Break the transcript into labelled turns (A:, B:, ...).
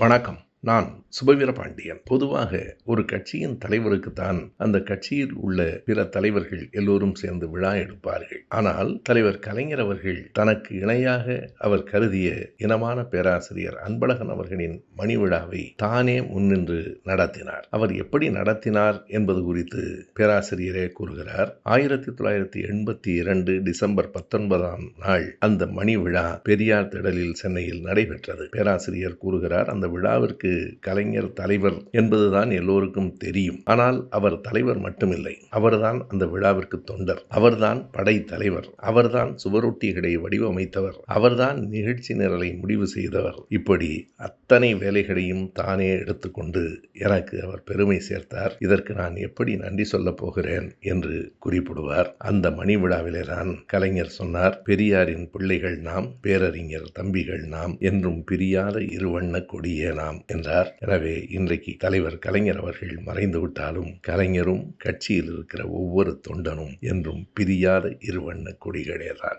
A: வணக்கம். நான் சுபவீர பாண்டியன். பொதுவாக ஒரு கட்சியின் தலைவருக்கு தான் அந்த கட்சியில் உள்ள பிற தலைவர்கள் எல்லோரும் சேர்ந்து விழா எடுப்பார்கள். ஆனால் தலைவர் கலைஞர் அவர்கள் தனக்கு இணையாக அவர் கருதிய இனமான பேராசிரியர் அன்பழகன் அவர்களின் மணி விழாவை தானே முன்னின்று நடத்தினார். அவர் எப்படி நடத்தினார் என்பது குறித்து பேராசிரியரே கூறுகிறார். ஆயிரத்தி தொள்ளாயிரத்தி எண்பத்தி இரண்டு டிசம்பர் பத்தொன்பதாம் நாள் அந்த மணி விழா பெரியார் திடலில் சென்னையில் நடைபெற்றது. பேராசிரியர் கூறுகிறார் அந்த விழாவிற்கு கலைஞர் தலைவர் என்பதுதான் எல்லோருக்கும் தெரியும். ஆனால் அவர் தலைவர் மட்டுமில்லை. அவர்தான் அந்த விழாவிற்கு தொண்டர். அவர்தான் படை தலைவர். அவர்தான் சுவரொட்டிகளை வடிவமைத்தவர். அவர்தான் நிகழ்ச்சி நிரலை முடிவு செய்தவர். இப்படி அத்தனை வேலைகளையும் தானே எடுத்துக்கொண்டு எனக்கு அவர் பெருமை சேர்த்தார். இதற்கு நான் எப்படி நன்றி சொல்லப் போகிறேன் என்று குறிப்பிடுவார். அந்த மணி விழாவிலே தான் கலைஞர் சொன்னார் பெரியாரின் பிள்ளைகள் நாம் பேரறிஞர் தம்பிகள் நாம் என்றும் பிரியாத இருவண்ண கொடியே நாம் என்றார் எனவே இன்றைக்கு தலைவர் கலைஞர் அவர்கள் மறைந்து விட்டாலும் கலைஞரும் கட்சியில் இருக்கிற ஒவ்வொரு தொண்டனும் என்றும் பிரியாத இருவண்ண கொடிகளேதான்